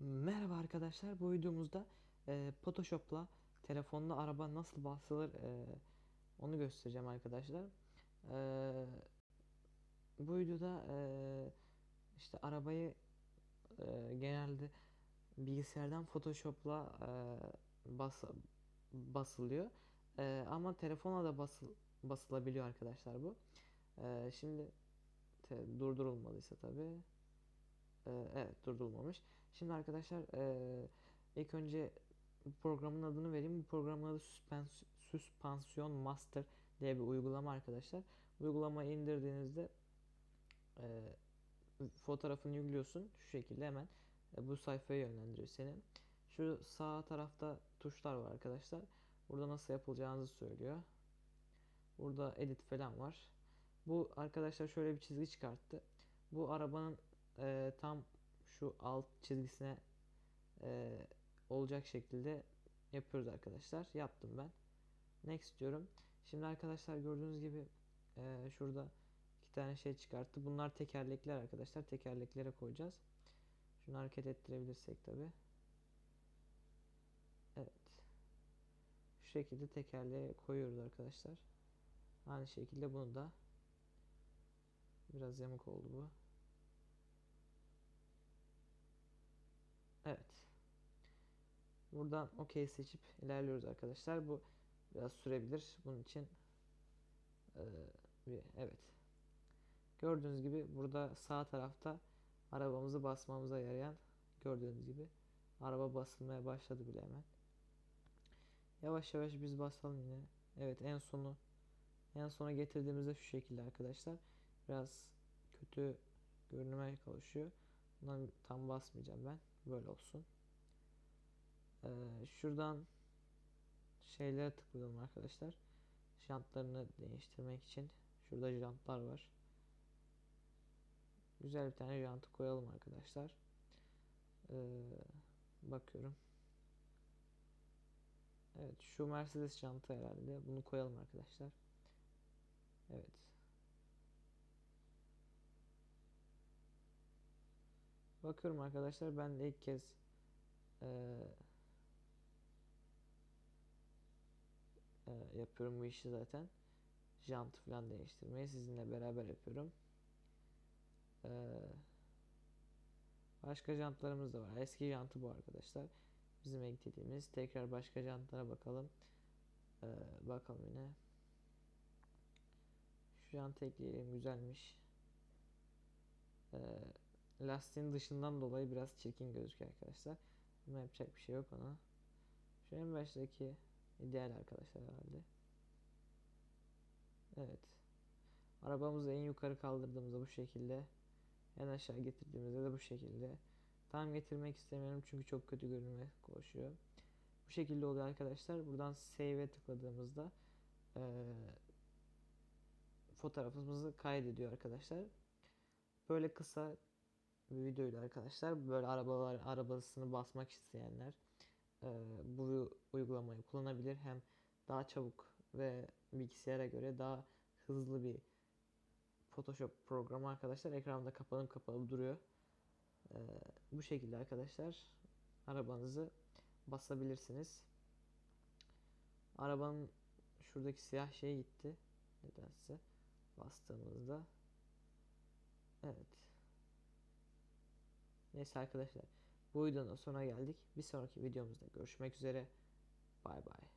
Merhaba arkadaşlar. Bu videomuzda e, Photoshop'la telefonla araba nasıl basılır e, onu göstereceğim arkadaşlar. E, bu videoda e, işte arabayı e, genelde bilgisayardan Photoshop'la e, bas, basılıyor. E, ama telefonla da basıl, basılabiliyor arkadaşlar bu. E, şimdi te- durdurulmadıysa tabii. Ee, evet durdurulmamış. Şimdi arkadaşlar ee, ilk önce programın adını vereyim. Bu programın adı Suspens Suspansiyon Master diye bir uygulama arkadaşlar. Uygulamayı indirdiğinizde ee, fotoğrafını yüklüyorsun. Şu şekilde hemen e, bu sayfaya yönlendiriyor seni. Şu sağ tarafta tuşlar var arkadaşlar. Burada nasıl yapılacağınızı söylüyor. Burada edit falan var. Bu arkadaşlar şöyle bir çizgi çıkarttı. Bu arabanın e, tam şu alt çizgisine e, olacak şekilde yapıyoruz arkadaşlar. Yaptım ben. Next diyorum. Şimdi arkadaşlar gördüğünüz gibi e, şurada iki tane şey çıkarttı. Bunlar tekerlekler arkadaşlar. Tekerleklere koyacağız. Şunu hareket ettirebilirsek tabi. Evet. Şu şekilde tekerleğe koyuyoruz arkadaşlar. Aynı şekilde bunu da biraz yamuk oldu bu. Evet. Buradan OK seçip ilerliyoruz arkadaşlar. Bu biraz sürebilir. Bunun için e, bir evet. Gördüğünüz gibi burada sağ tarafta arabamızı basmamıza yarayan gördüğünüz gibi araba basılmaya başladı bile hemen. Yavaş yavaş biz basalım yine. Evet en sonu en sona getirdiğimizde şu şekilde arkadaşlar. Biraz kötü görünüme kavuşuyor. Bundan tam basmayacağım ben. Böyle olsun. Ee, şuradan şeylere tıklıyorum arkadaşlar. Jantlarını değiştirmek için. Şurada jantlar var. Güzel bir tane jantı koyalım arkadaşlar. Ee, bakıyorum. Evet şu Mercedes jantı herhalde. Bunu koyalım arkadaşlar. Evet. Bakıyorum arkadaşlar ben de ilk kez e, e, yapıyorum bu işi zaten. Jant falan değiştirmeyi sizinle beraber yapıyorum. E, başka jantlarımız da var. Eski jantı bu arkadaşlar. Bizim eklediğimiz. Tekrar başka jantlara bakalım. E, bakalım yine. Şu jantı ekleyelim. Güzelmiş. Eee lastiğin dışından dolayı biraz çirkin gözüküyor arkadaşlar. Ama yapacak bir şey yok ona. Şu en baştaki ideal arkadaşlar herhalde. Evet. Arabamızı en yukarı kaldırdığımızda bu şekilde. En aşağı getirdiğimizde de bu şekilde. Tam getirmek istemiyorum çünkü çok kötü görünme koşuyor. Bu şekilde oluyor arkadaşlar. Buradan save'e tıkladığımızda e, fotoğrafımızı kaydediyor arkadaşlar. Böyle kısa bir videoydu arkadaşlar. Böyle arabalar arabasını basmak isteyenler e, bu uygulamayı kullanabilir. Hem daha çabuk ve bilgisayara göre daha hızlı bir Photoshop programı arkadaşlar. Ekranda kapanıp kapalı duruyor. E, bu şekilde arkadaşlar arabanızı basabilirsiniz. Arabanın şuradaki siyah şey gitti. Nedense bastığımızda. Evet. Neyse arkadaşlar bu videonun sonuna geldik. Bir sonraki videomuzda görüşmek üzere. Bay bay.